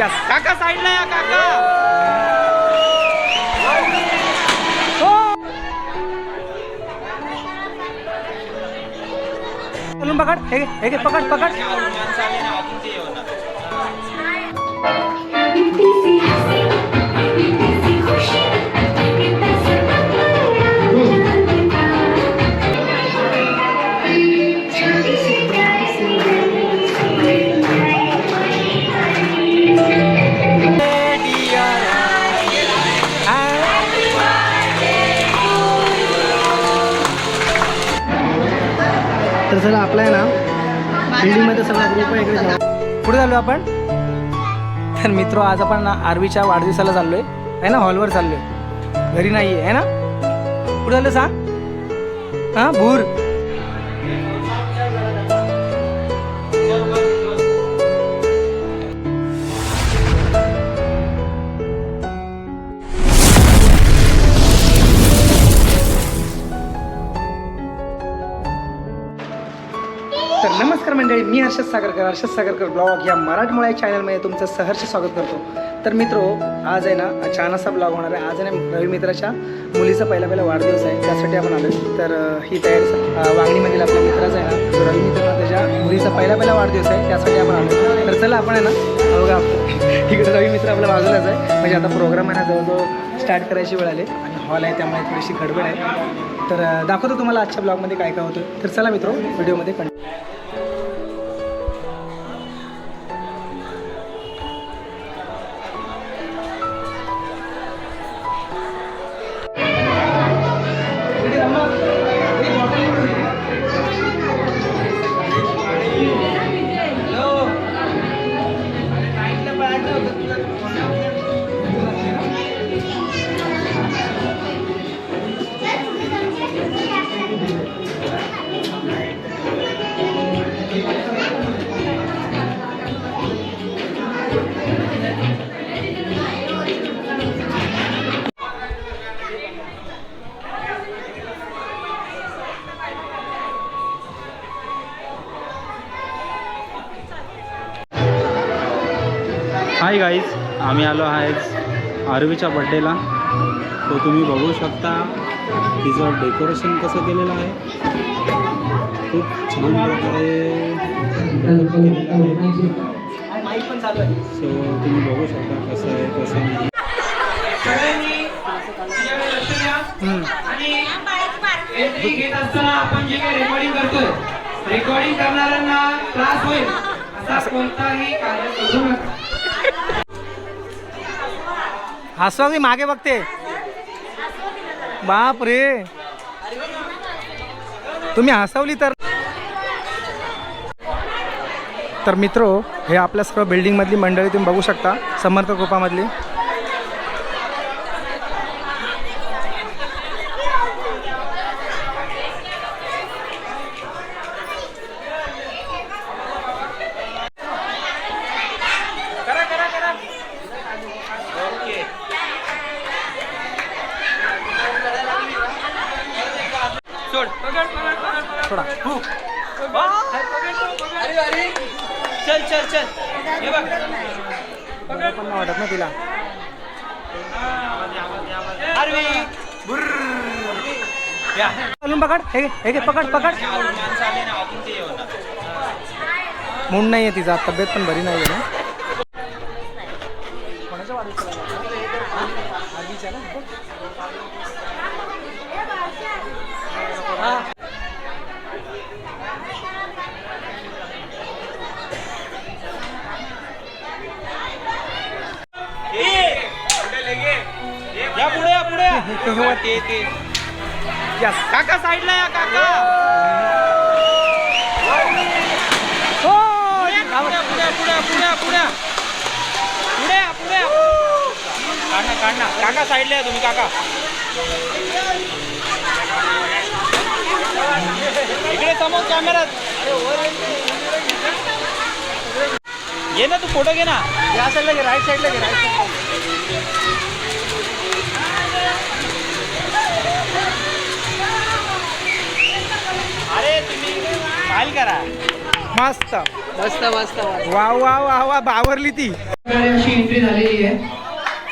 या काका साईडला या काका. हो. पकड. हे पकड पकड. तर आपला आहे ना. बिल्डिंगमध्ये सगळा ग्रुप आहे इकडे जाऊ पुढे चाललो आपण? तर मित्र आज आपण ना आरवीच्या वाढदिवसाला चाललोय. आहे ना? हॉलवर चाललोय. घरी नाही आहे ना? कुठे चाललो सांग. हां भूर. मंडळी मी हर्षद सागरकर हर्षद सागरकर ब्लॉग या मराठमोळ्या चॅनलमध्ये तुमचं सहर्ष स्वागत करतो. तर मित्रो आज आहे ना छानसा ब्लॉग होणार आहे. आज आहे ना रवी मित्राच्या मुलीचा पहिला पहिला वाढदिवस आहे. त्यासाठी आपण आलो तर ही तयारी वागणीमधील वांगणीमधील आपल्या मित्राचा आहे ना रवी मित्र त्याच्या मुलीचा पहिला पहिला वाढदिवस आहे. त्यासाठी आपण आलो तर चला आपण आहे ना बघा तिकडे रवी मित्र आपल्या बाजूलाच आहे. म्हणजे आता प्रोग्राम आहे ना जवळजवळ स्टार्ट करायची वेळ आली. आणि हॉल आहे त्यामुळे थोडीशी गडबड आहे. तर दाखवतो तुम्हाला आजच्या ब्लॉगमध्ये काय काय होतं तर चला मित्रो व्हिडिओमध्ये कंटिन्यू हाय गाईज आम्ही आलो आहेच आरवीच्या बड्डेला तो तुम्ही बघू शकता तिचं डेकोरेशन कसं केलेलं आहे. खूप छान प्रकारे सो तुम्ही बघू शकता कसं आहे कसं नाही. आपण जे काही रेकॉर्डिंग करतोय रेकॉर्डिंग करणाऱ्यांना त्रास होईल. असा कोणताही कार्य करू नका. हसवा मागे बघते. बाप रे तुम्ही हसवली तर. तर मित्रो हे आपल्या सर्व बिल्डिंगमधली मंडळी तुम्ही बघू शकता. समर्थ कृपामधली. वाटत ना तिला चालून पकड हे हे पकड पकड मूड नाही आहे तिचा तब्येत पण बरी नाही आहे ना कोणाच्या या. ते ते. Yes. काका साईडला या काका. हो, पुढे पुढे पुढे पुढे पुढे पुढे. पुढे काढा काढा. काका साईडला या तुम्ही काका. इकडे समोर कॅमेरा ये ना तू फोटो घे ना. या साईडला घे राईट साईडला घे राईट साईडला स्माइल करा. मस्त. मस्त मस्त वा वा वा वा बावरली ती. एंट्री झालेली आहे.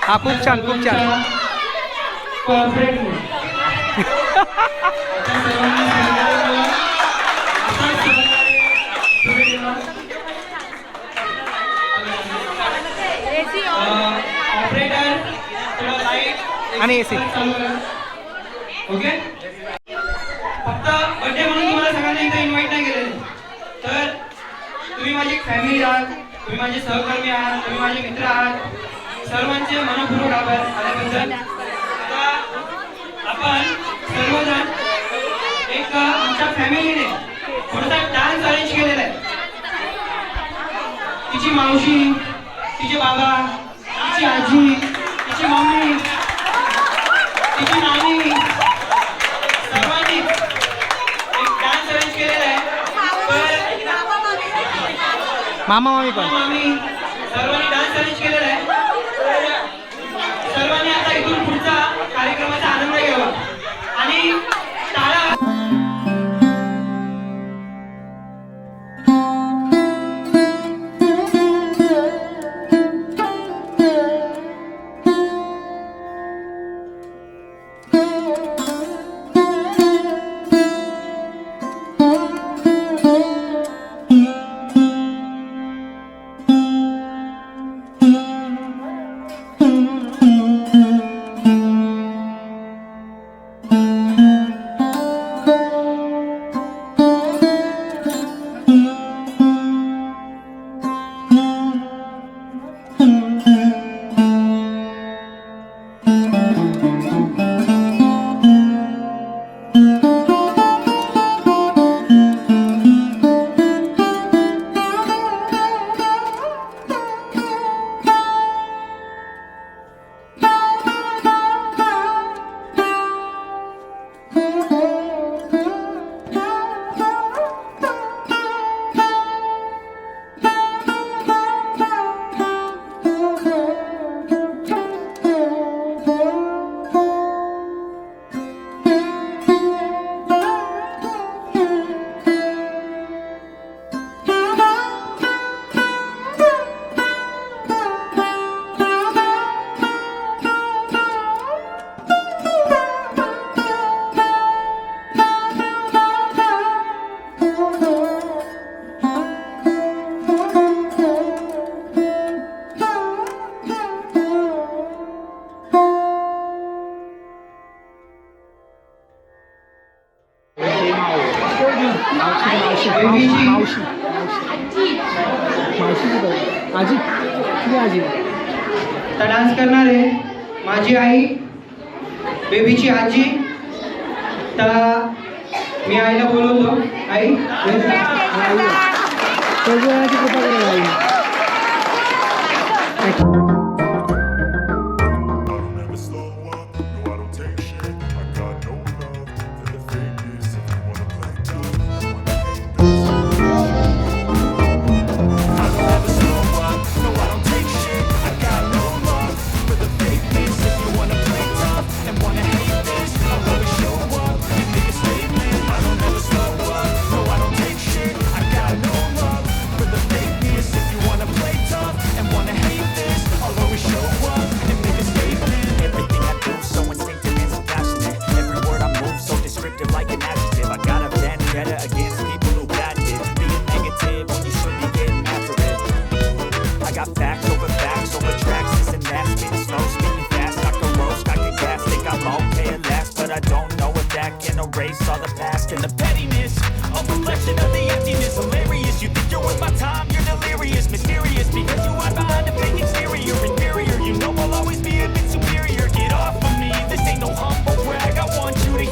हा खूप छान खूप छान. आणि एसी ओके फक्त बर्थडे म्हणून तुम्हाला सगळ्यांना एकदा इन्व्हाइट नाही केलेलं. तर तुम्ही माझी फॅमिली आहात तुम्ही माझे सहकर्मी आहात तुम्ही माझे मित्र आहात. सर्वांचे मनपूर्वक आभार आल्याबद्दल. आपण सर्वजण एक आमच्या फॅमिलीने थोडासा डान्स अरेंज केलेला आहे. तिची मावशी तिचे बाबा तिची आजी तिची मम्मी तिची नाणी मामा मामी पण सर्वांनी डान्स चॅलेंज केलेला आहे. सर्वांनी आता इथून पुढचा कार्यक्रमाचा आनंद घ्यावा. आणि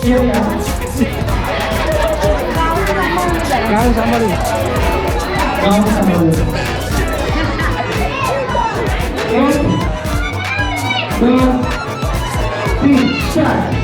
Carro somebody. Carro two, three, start.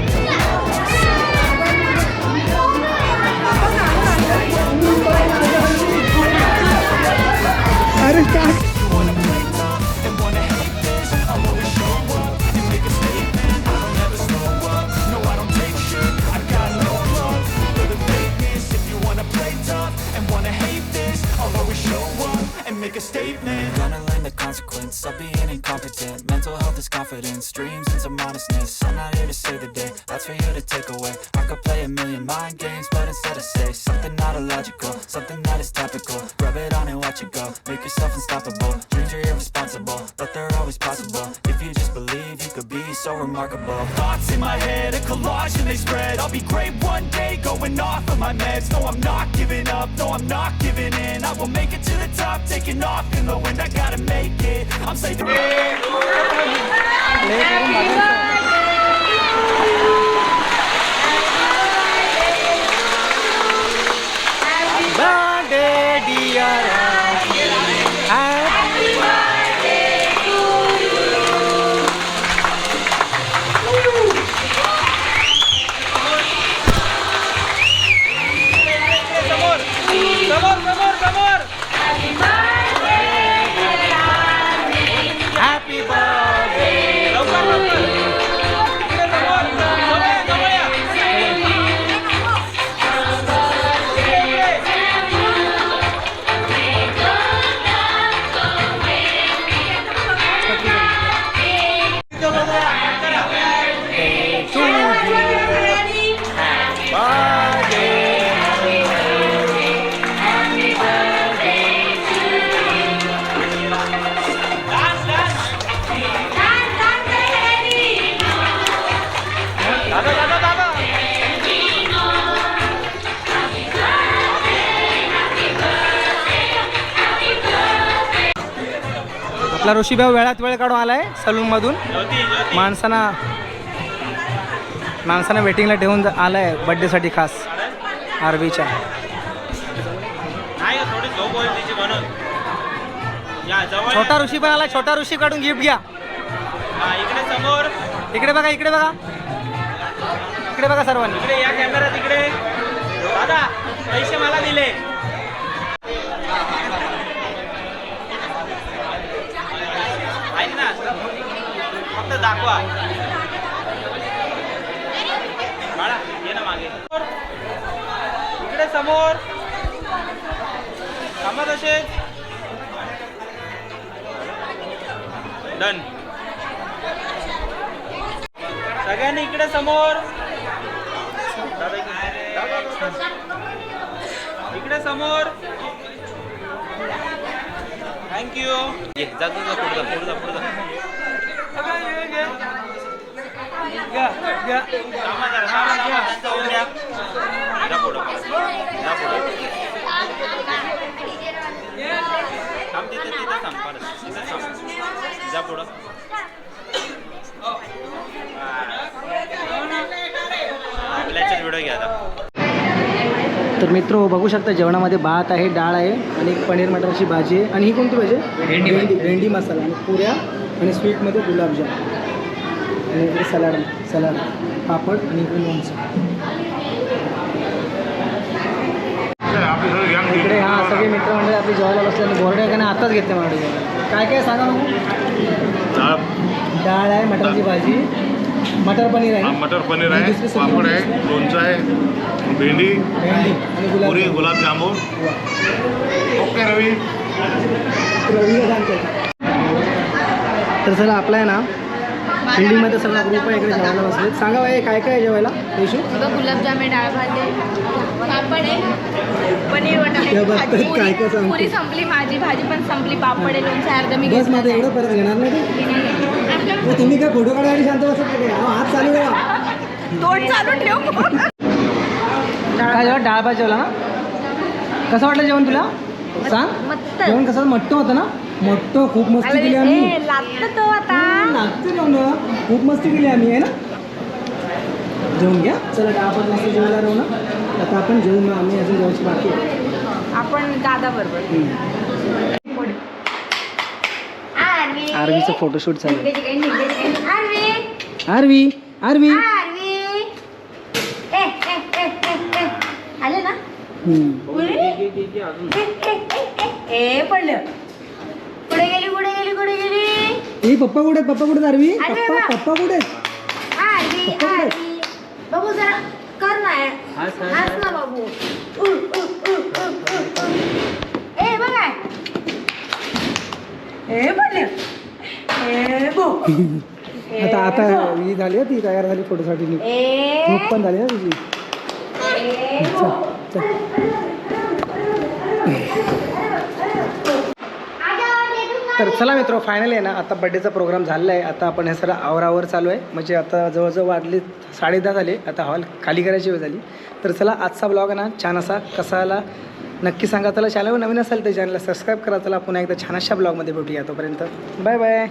it on and watch it go. Make yourself unstoppable. Dreams are irresponsible But they're always possible. If you just believe you could be so remarkable. Thoughts in my head, a collage and they spread. I'll be great one day, going off of my meds. No, I'm not giving up, no, I'm not giving in. I will make it to the top, taking off in the wind. I gotta make it, I'm saving Happy birthday. आपला ऋषीभाऊ वेळात वेळ काढून आलाय सलूनमधून. माणसांना माणसांना वेटिंगला ठेवून आलाय बड्डेसाठी खास आरबीच्या छोटा ऋषी पण आला छोटा ऋषी काढून गिफ्ट घ्या. इकडे समोर. इकडे बघा इकडे बघा. इकडे बघा सर्वांनी. इकडे या कॅमेरा तिकडे. दादा पैसे मला दिले ऐक ना फक्त दाखवा बाळा ये ना मागे इकडे समोर. थांबा तसे डन. सगळ्यांनी इकडे समोर. इकडे. समोर. थँक्यू ये जा जा पुढे जा पुढे जा पुढे. घ्या, घ्या. तर मित्र बघू शकता जेवणामध्ये भात आहे डाळ आहे आणि एक पनीर मटरची भाजी आहे. आणि ही कोणती भाजी आहे? भेंडी भेंडी मसाला आणि पुऱ्या आणि स्वीटमध्ये गुलाबजाम. आणि इकडे सलाड सलाड पापड आणि इकडे लोणचं इकडे हां सगळे आपली जेवायला बसले आणि बोर्डे आहे आताच घेतले मला काय काय सांगा मग? डाळ. आहे मटरची भाजी. मटर पनीर आहे. मटर पनीर आहे पापड आहे लोणचं आहे भेंडी भेंडी आणि पुरी गुलाब गुलाबजामुन ओके रवी. रवीला सांगते. तर चला आपला आहे ना बिल्डिंगमध्ये सगळा ग्रुप आहे इकडे जेवायला बसले सांगा बाई काय काय आहे जेवायला? बघ गुलाबजाम आहे डाळ भात. आहे पापड आहे. पनीर भाजी काय काय सांगते? पुरी संपली माझी भाजी पण संपली पापड आहे लोणचं आहे, अर्ध मी बस माझं एवढं परत घेणार नाही तू? मग तुम्ही काय फोटो काढायला शांत बसत नाही काय? अहो, हात चालू ठेवा. तोंड चालू ठेव. काय जेवण डाळ भात जेवला ना? कसं वाटलं जेवण तुला? सांग. मस्त. जेवण कसं? मट्ट होतं ना? मट्ट खूप मस्ती केली आम्ही. ए, लागतं तो आता. लागते खूप मस्ती केली आम्ही आहे ना? जेवून घ्या. चला भात मस्त जेवायला राहू ना. आता आपण जेवून आम्ही अजून जेवायची बाकी आहे. आपण दादा बरोबर. आरवीचं फोटोशूट चालू आहे. आरवी. आरवी आले ना? पडलं. कुठे गेली कुठे गेली कुठे गेली? ए पप्पा कुठे? पप्पा कुठे आरवी अरे पप्पा. पप्पा कुठे? आरवी. बाबू जरा कर ना हस ना बाबू. उ, उ, उ, उ, उ, उ. ए बघा ए पडलं आता आता ही झाली ती तयार झाली फोटोसाठी नी ए. मूक पण झाली ना तुझी. ए चल तर चला मित्र फायनल आहे ना आता बड्डेचा प्रोग्राम झालेला आहे. आता आपण हे सगळं आवरावर चालू आहे. म्हणजे आता जवळजवळ वाढले साडे दहा झाले. आता हॉल खाली करायची वेळ झाली. तर चला आजचा ब्लॉग आहे ना छान असा कसा आला नक्की सांगा. चला चॅनलवर नवीन असेल तर चॅनलला सबस्क्राईब करा. चला पुन्हा एकदा छान अशा ब्लॉगमध्ये भेटूया तोपर्यंत. Bye bye